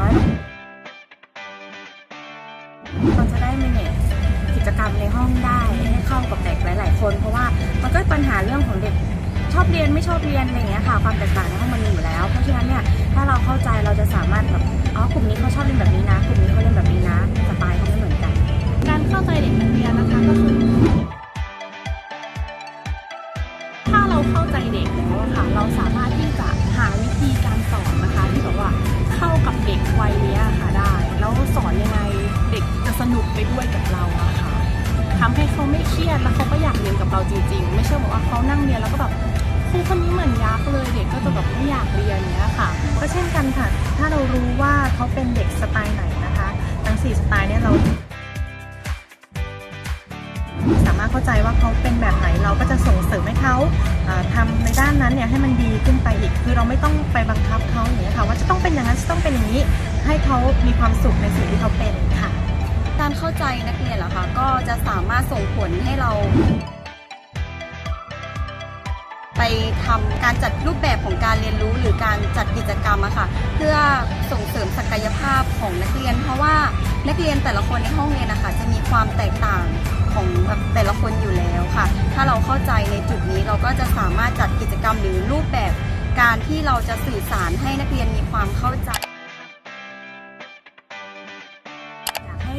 น้อยเราจะได้ manage กิจกรรมในห้องได้ให้เข้ากับเด็กหลาย ๆ คน เพราะว่ามันก็ปัญหาเรื่องของเด็กชอบเรียนไม่ชอบเรียนอะไรอย่างเงี้ยค่ะ ความแตกต่างในห้องมันมีอยู่แล้ว เพราะฉะนั้นเนี่ยถ้าเราเข้าใจเราจะสามารถแบบอ๋อกลุ่มนี้เขาชอบเรียนแบบนี้นะ กลุ่มนี้เขาเรียนแบบนี้นะสไตล์เขาไม่เหมือนกัน การเข้าใจเด็กนักเรียนนะคะก็คือถ้าเราเข้าใจเด็กแล้วค่ะ เราสามารถที่จะหาวิธีการสอนนะคะที่แบบว่าเข้ากับเด็ก วัยนี้ค่ะได้ แล้วสอนยังไงเด็กจะสนุกไปด้วยกับเราอะค่ะทำให้เขาไม่เครียดแล้วเขาก็อยากเรียนกับเราจริง ๆ ไม่ใช่บอกว่าเขานั่งเรียนแล้วก็แบบครูคนนี้เหมือนยักษ์เลยเด็กก็จะแบบไม่อยากเรียนเนี้ยค่ะ ก็เช่นกันค่ะ ถ้าเรารู้ว่าเขาเป็นเด็กสไตล์ไหนนะคะ ทั้ง4สไตล์เนี่ยเราามารถเข้าใจว่าเขาเป็นแบบไหนเราก็จะส่งเสริมให้เขาเอ่อทำในด้านนั้นเนี่ยให้มันดีขึ้นไปอีก คือเราไม่ต้องไปบังคับเขาอย่างนี้ค่ะว่าจะต้องเป็นอย่างนั้นจะต้องเป็นอย่างนี้ ให้เขามีความสุขในสิ่งที่เขาเป็นค่ะ การเข้าใจนักเรียนเหรอคะก็จะสามารถส่งผลให้เราไปทำการจัดรูปแบบของการเรียนรู้หรือการจัดกิจกรรมอะค่ะ เพื่อส่งเสริมศักยภาพของนักเรียน เพราะว่านักเรียนแต่ละคนในห้องเรียนนะคะจะมีความแตกต่าง ของแบบแต่ละคนอยู่แล้วค่ะ ถ้าเราเข้าใจในจุดนี้เราก็จะสามารถจัดกิจกรรมหรือรูปแบบการที่เราจะสื่อสารให้นักเรียนมีความเข้าใจ อยากให้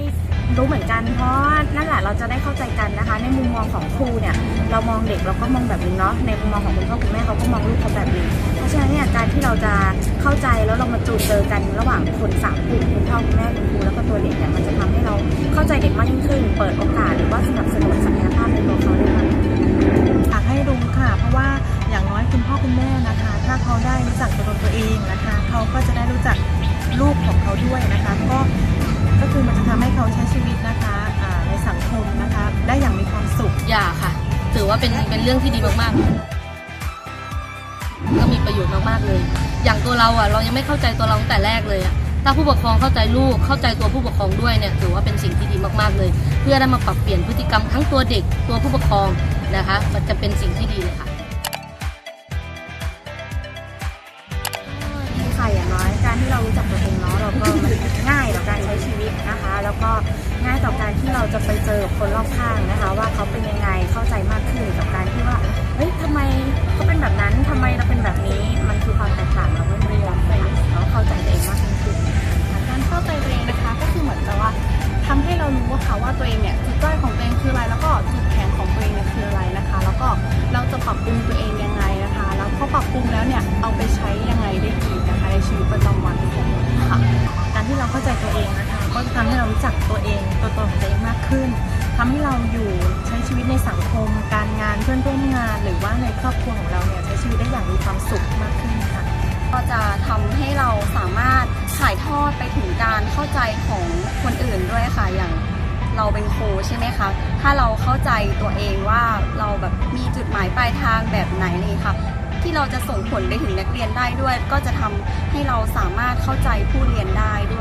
รู้เหมือนกันเพราะนั่นแหละเราจะได้เข้าใจกันนะคะ ในมุมมองของครูเนี่ย เรามองเด็กเราก็มองแบบนึงเนาะในมุมมองของคุณพ่อคุณแม่เขาก็มองลูกเขาแบบนึงเพราะฉะนั้นเนี่ยการที่เราจะเข้าใจแล้วเรามาจูนเจอกันระหว่างคนสามกลุ่มคุณพ่อคุณแม่คุณครูแล้วก็ตัวเด็กเนี่ยมันจะทำให้เราเข้าใจเด็กมากยิ่งขึ้น เปิดโอกาส สนับสนุนศักยภาพในตัวเขาได้มากยิ่งขึ้นอยากให้รู้ค่ะ เพราะว่าอย่างน้อยคุณพ่อคุณแม่นะคะ ถ้าเขาได้รู้จักตัวตนตัวเองนะคะ เขาก็จะได้รู้จักลูกของเขาด้วยนะคะ ก็ก็คือมันจะทำให้เขาใช้ชีวิตนะคะในสังคมนะคะได้อย่างมีความสุขอย่าค่ะ ถือว่าเป็นเป็นเรื่องที่ดีมากๆ ก็มีประโยชน์มากๆเลย อย่างตัวเราอะเรายังไม่เข้าใจตัวเราตั้งแต่แรกเลยอะ ถ้าผู้ปกครองเข้าใจลูกเข้าใจตัวผู้ปกครองด้วยเนี่ยถือว่าเป็นสิ่งที่ดีมากๆเลย เพื่อได้มาปรับเปลี่ยนพฤติกรรมทั้งตัวเด็กตัวผู้ปกครองนะคะมันจะเป็นสิ่งที่ดีเลยค่ะดีค่ะอย่างน้อยการที่เรารู้จักตัวเองเนาะเราก็ง่ายต่อการใช้ชีวิตนะคะ แล้วก็ง่ายต่อการที่เราจะไปเจอคนรอบข้างนะคะ ว่าเขาเป็นยังไงเข้าใจมากขึ้นกับการที่ว่าเฮ้ยทำไมเขาเป็นแบบนั้นทำไมเราเป็นแบบนี้มันคือ ค่ะว่าตัวเองเนี่ยจุดด้อยของตัวเองคืออะไรแล้วก็จุดแข็งของตัวเองเนี่ยคืออะไรนะคะ แล้วก็เราจะปรับปรุงตัวเองยังไงนะคะแล้วพอปรับปรุงแล้วเนี่ยเอาไปใช้ยังไงได้อีกนะคะในชีวิตประจำวันของเราค่ะการที่เราเข้าใจตัวเองนะคะก็จะทำให้เรารู้จักตัวเองตัวตนของตัวเองมากขึ้นทำให้เราอยู่ใช้ชีวิตในสังคม การงานเพื่อนร่วมงาน หรือว่าในครอบครัวของเราเนี่ยใช้ชีวิตได้อย่างมีความสุขมากขึ้นค่ะก็จะทำให้เราสามารถถ่ายทอดไปถึงการเข้าใจของคนอื่นด้วยค่ะอย่าง เราเป็นครูใช่ไหมคะ ถ้าเราเข้าใจตัวเองว่าเราแบบมีจุดหมายปลายทางแบบไหนนี่ค่ะ ที่เราจะส่งผลไปถึงนักเรียนได้ด้วย ก็จะทำให้เราสามารถเข้าใจผู้เรียนได้ด้วย